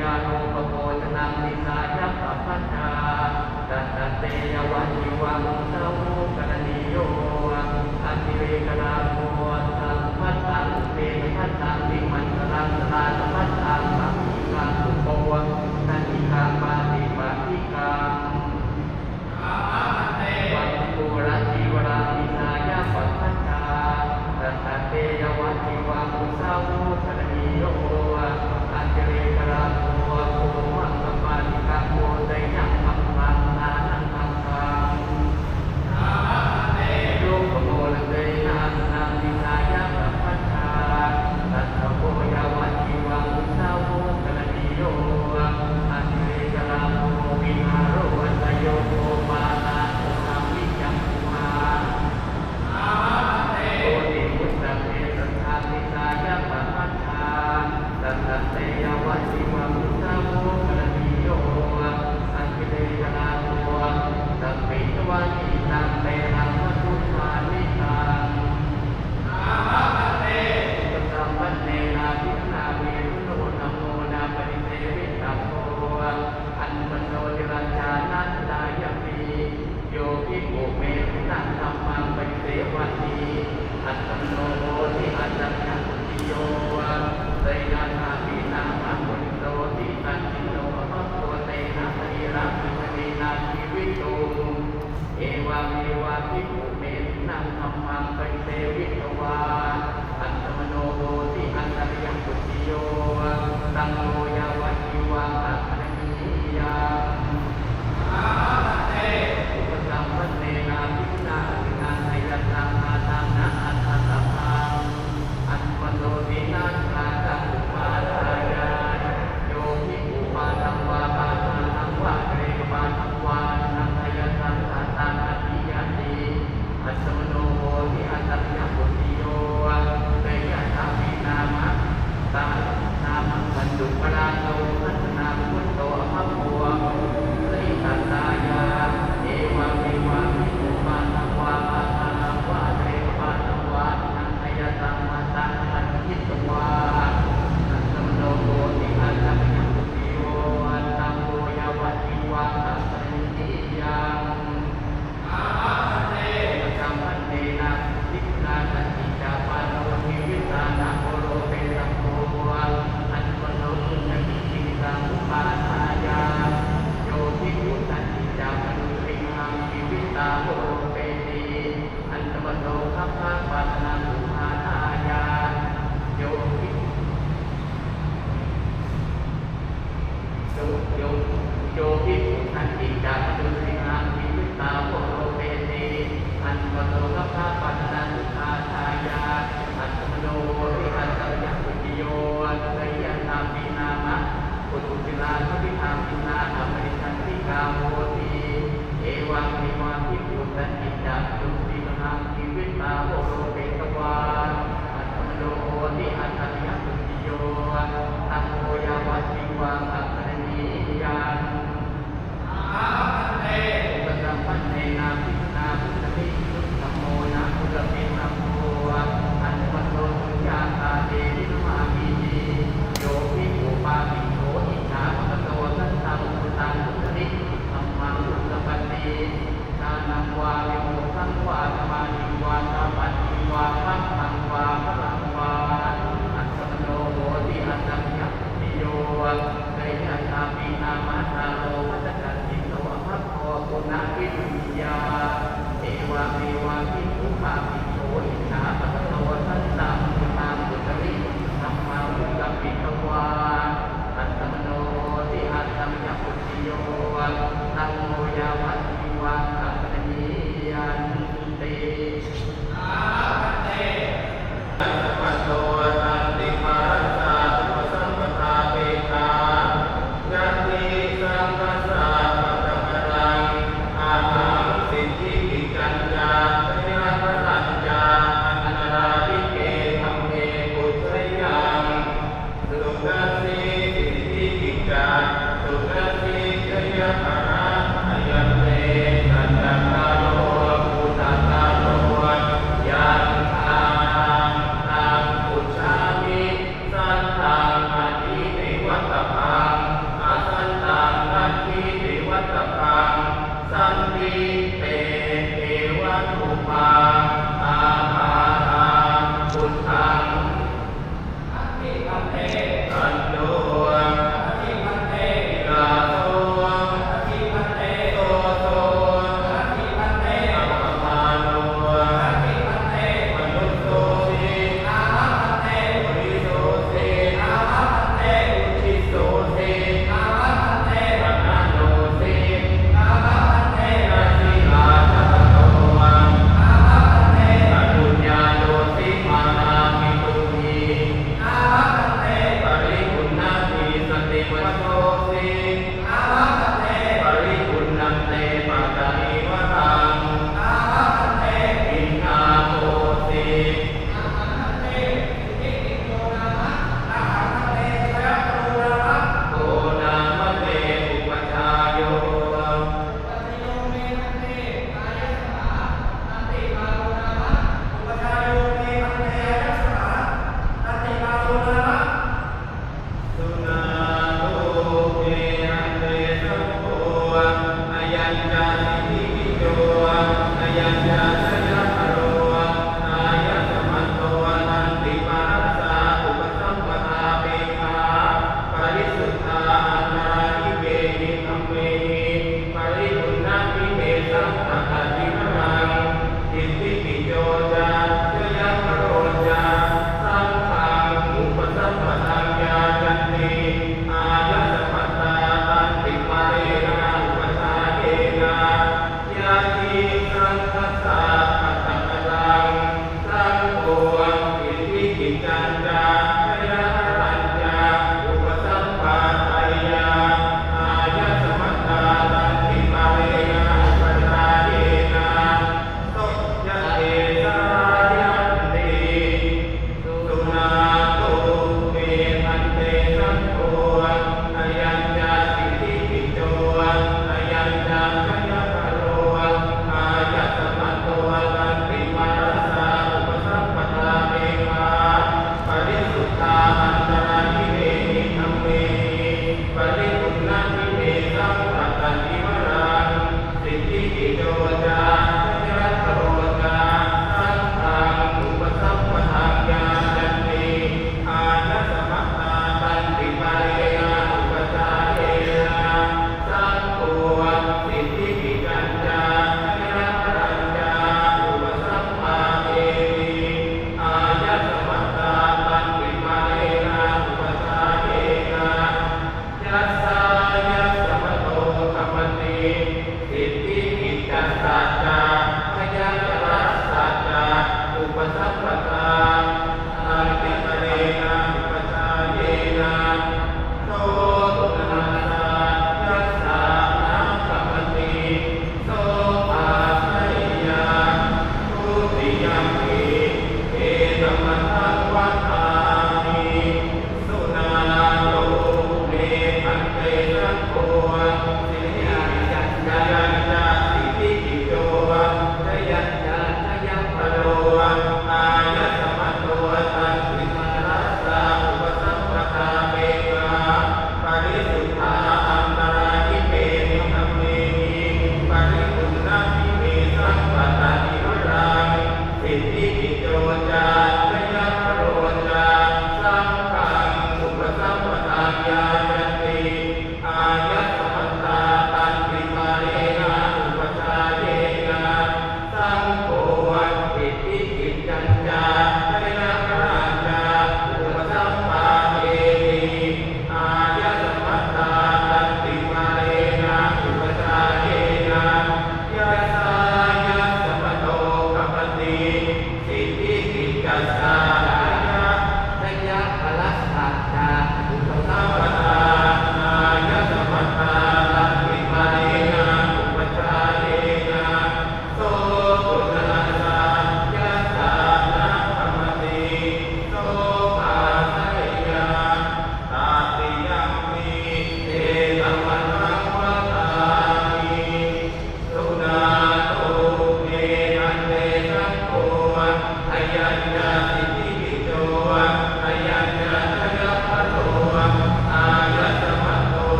ยาโลปโภชนังนิสายัพพัชาตัตเตยวัชิวังสาวุกรณีโยอัติเวกราโมสัมพัตตังเตมพัตตัติมันสาสตตัสัมมิทังสุโวนันทิคาปาติปาติกาวัตุระนาพพัชาตัตเตยวัชิวังสาวุ ทิพุทันติจารุสีมหาชีวิตาโอโลเปตวาอัตมโลโหติอัตติยสุติโยอัตโยาวัสิวังอัตตนิยานอา Yeah.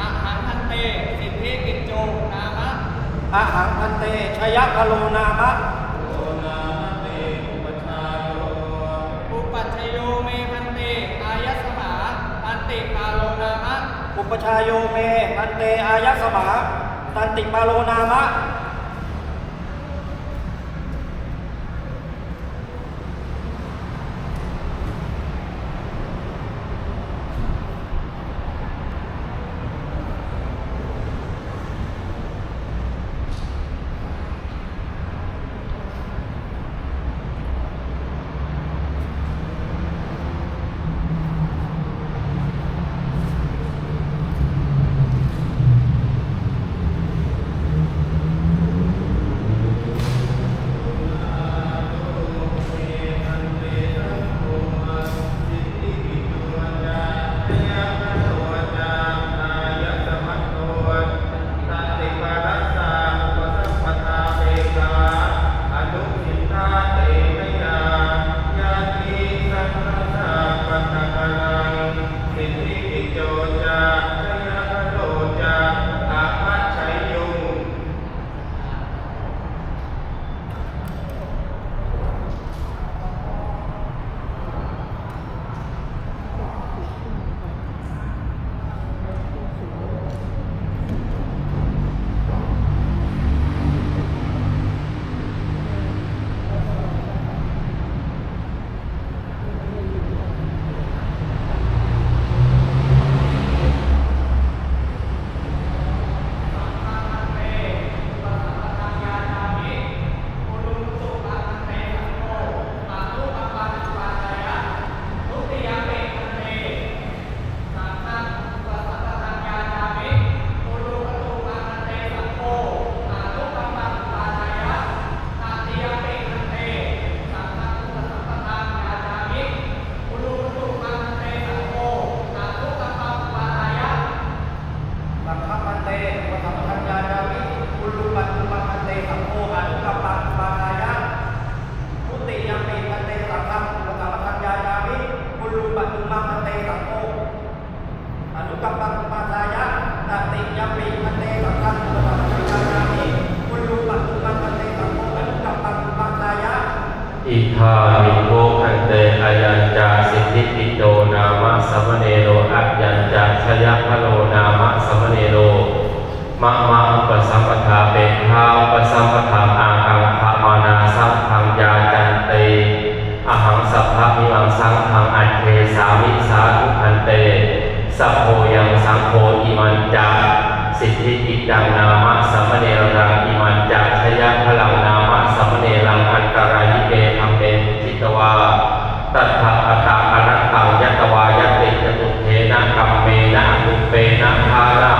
อาหารพันเต สิทธิกิจโจนามะอาหังพันเตชยพโลนามะโอนาเตอุปชาโยอุปชาโยเมพันเตอายสมาตันติปาโลนามะอุปชาโยเมพันเตอายสมาตันติปาโลนามะ ทามิโกขันเตอายัญจาสิทธิปิโตนามะสัมเนโรอัจยัญจาชยพโลนามะสัมเนโรมะมะอุปสัมปทาเป็นทาอุปสัมปทาอากังขมานาสังขังยาจันเตอหังสัพพะมิวังสังขังอัจเทสามิสาธุขันเต สัพโพยังสังโฆอิมันจาสิทธิกิจังนามะสัมมเนรังอิมันจาชยพลังนาม จิตวาตัทธะอัตตาอนัตตังยัตวายตติจตุเทนะกัมเมนะอุเปนะภาระ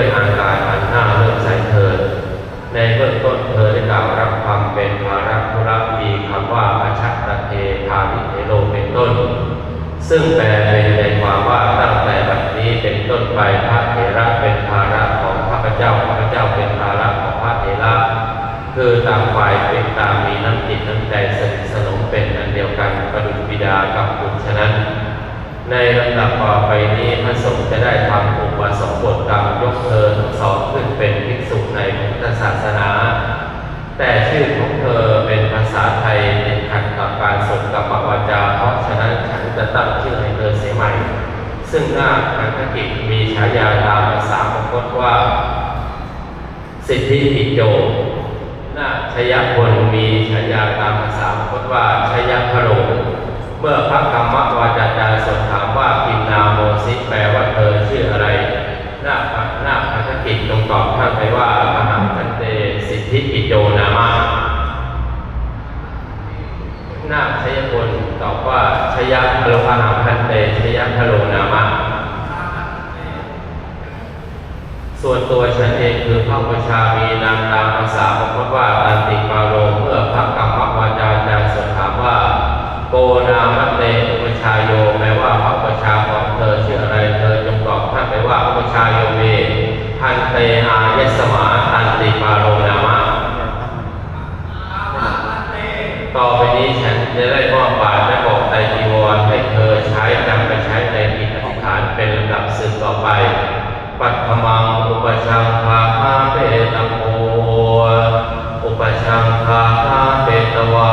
ด้วยอาการอันน่าเลื่อมใสเถิดในเบื้องต้นเธอได้กล่าวรับคำเป็นภาระธุระมีคำว่าอาชัตเทธานิเทโลเป็นต้น ซึ่งแปลเป็นในความว่าตั้งแต่บัดนี้เป็นต้นไปพระเถระเป็นภาระของข้าพเจ้าข้าพเจ้าเป็นภาระของพระเถระคือต่างฝ่ายเป็นต่างมีน้ำจิตน้ำใจสนิทสนมเป็นอันเดียวกันประดุจบิดากับบุตรฉะนั้น ในลำดับต่อไปนี้พระสงฆ์จะได้ทำอุปสมบทกรรมยกเธอทั้งสองขึ้นเป็นภิกษุในพุทธศาสนา แต่ชื่อของเธอเป็นภาษาไทยติดขัดกับการสนกับวาจาเพราะฉะนั้นฉันจะตั้งชื่อให้เธอเสียใหม่ ซึ่งหน้าคันธกิจมีฉายาตามภาษาพคตว่า สิทธิปิโจนาชยพลมีฉายาตามภาษาพจน์ว่าชยพโล เมื่อพระกรรมวาจาจารย์สนถามว่ากินนาโมสิแปลว่าเธอชื่ออะไรหน้าพระหน้าพันธกิจจงตอบท่านไปว่าอหังคันเตสิทธิปิโจนามะนาคชยพลตอบว่าชยพโลอหังคันเตชยพโลนามะส่วนตัวฉันเองคือพระประชามีนามตามภาษาพระพุทธว่าตันติปาโลเมื่อพระกรรมวาจาจารย์ทรงถามว่า โกนามะเตอุปชายโยแม้ว่าพระประชาของเธอชื่ออะไรเธอจงตอบท่านไปว่าอุปชายโยเมพันเตอายสมาตันติปาโลนามะต่อไปนี้ฉันจะได้มอบบาตรและบอกไตรจีวรให้เธอใช้จำไปใช้ในไป ปัตถมังอุปชังคาหาเปตโมอุปชังคาหาเปตวา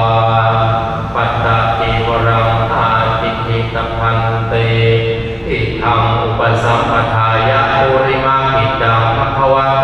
ธังอุปสัมปทายะโอริมาหิตังภะะวะ